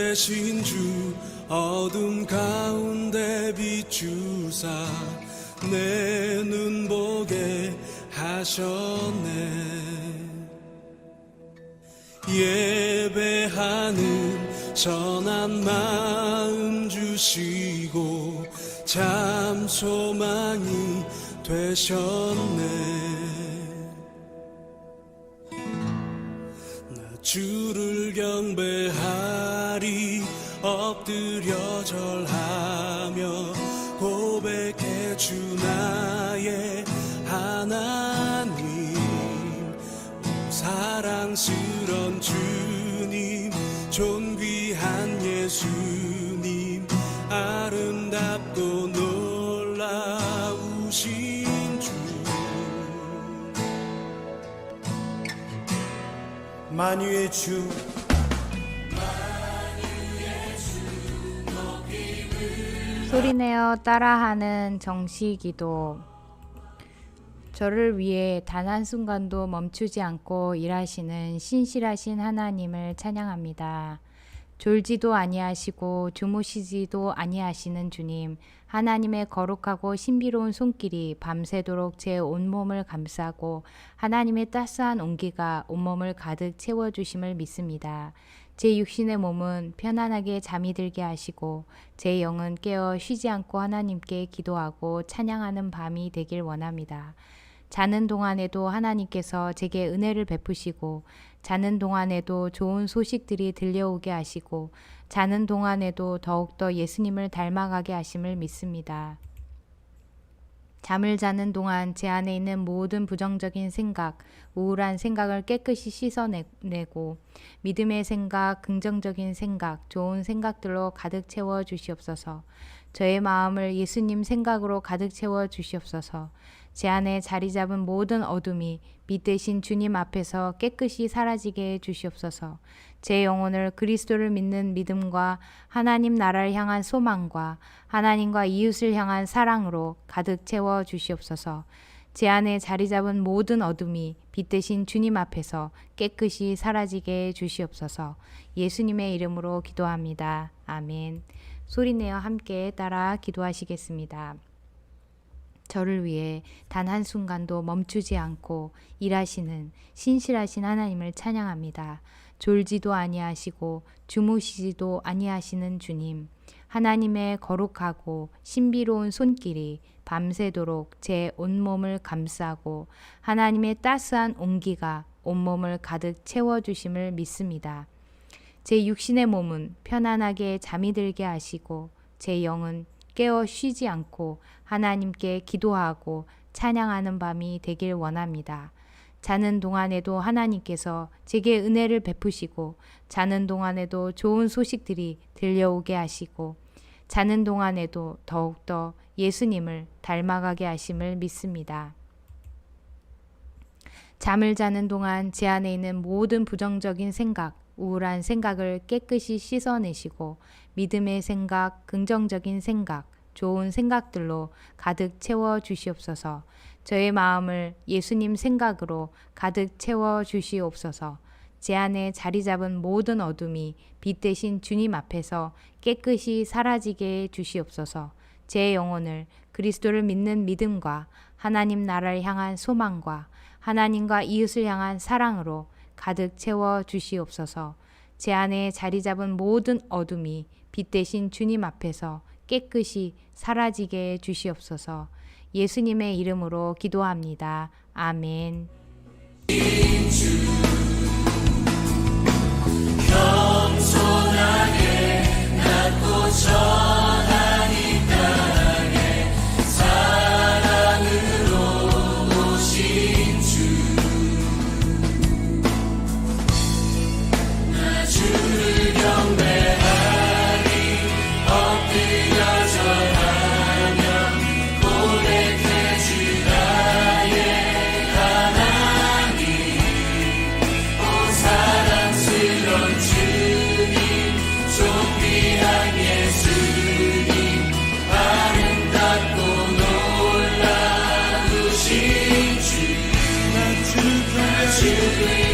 대신 주 어둠 가운데 비추사 내 눈 보게 하셨네. 예배하는 선한 마음 주시고 참 소망이 되셨네. 나 주를 경배하리 엎드려 절하며 고백해 주 나의 하나님. 사랑스런 주님 존귀한 예수님 아름답고 놀라우신 주. 만유의 주 소리내어 따라하는 정시기도 저를 위해 단 한순간도 멈추지 않고 일하시는 신실하신 하나님을 찬양합니다. 졸지도 아니하시고 주무시지도 아니하시는 주님, 하나님의 거룩하고 신비로운 손길이 밤새도록 제 온몸을 감싸고 하나님의 따스한 온기가 온몸을 가득 채워주심을 믿습니다. 제 육신의 몸은 편안하게 잠이 들게 하시고 제 영은 깨어 쉬지 않고 하나님께 기도하고 찬양하는 밤이 되길 원합니다. 자는 동안에도 하나님께서 제게 은혜를 베푸시고 자는 동안에도 좋은 소식들이 들려오게 하시고 자는 동안에도 더욱더 예수님을 닮아가게 하심을 믿습니다. 잠을 자는 동안 제 안에 있는 모든 부정적인 생각, 우울한 생각을 깨끗이 씻어내고 믿음의 생각, 긍정적인 생각, 좋은 생각들로 가득 채워 주시옵소서. 저의 마음을 예수님 생각으로 가득 채워 주시옵소서. 제 안에 자리 잡은 모든 어둠이 빛 대신 주님 앞에서 깨끗이 사라지게 해 주시옵소서. 제 영혼을 그리스도를 믿는 믿음과 하나님 나라를 향한 소망과 하나님과 이웃을 향한 사랑으로 가득 채워 주시옵소서. 제 안에 자리 잡은 모든 어둠이 빛 대신 주님 앞에서 깨끗이 사라지게 해 주시옵소서. 예수님의 이름으로 기도합니다. 아멘. 소리내어 함께 따라 기도하시겠습니다. 저를 위해 단 한순간도 멈추지 않고 일하시는 신실하신 하나님을 찬양합니다. 졸지도 아니하시고 주무시지도 아니하시는 주님, 하나님의 거룩하고 신비로운 손길이 밤새도록 제 온몸을 감싸고 하나님의 따스한 온기가 온몸을 가득 채워주심을 믿습니다. 제 육신의 몸은 편안하게 잠이 들게 하시고 제 영은 깨어 쉬지 않고 하나님께 기도하고 찬양하는 밤이 되길 원합니다. 자는 동안에도 하나님께서 제게 은혜를 베푸시고 자는 동안에도 좋은 소식들이 들려오게 하시고 자는 동안에도 더욱더 예수님을 닮아가게 하심을 믿습니다. 잠을 자는 동안 제 안에 있는 모든 부정적인 생각, 우울한 생각을 깨끗이 씻어내시고 믿음의 생각, 긍정적인 생각, 좋은 생각들로 가득 채워 주시옵소서. 저의 마음을 예수님 생각으로 가득 채워 주시옵소서. 제 안에 자리 잡은 모든 어둠이 빛 대신 주님 앞에서 깨끗이 사라지게 해 주시옵소서. 제 영혼을 그리스도를 믿는 믿음과 하나님 나라를 향한 소망과 하나님과 이웃을 향한 사랑으로 가득 채워 주시옵소서. 제 안에 자리 잡은 모든 어둠이 빛 대신 주님 앞에서 깨끗이 사라지게 주시옵소서. 예수님의 이름으로 기도합니다. 아멘. 겸손하게 낮고 저 you.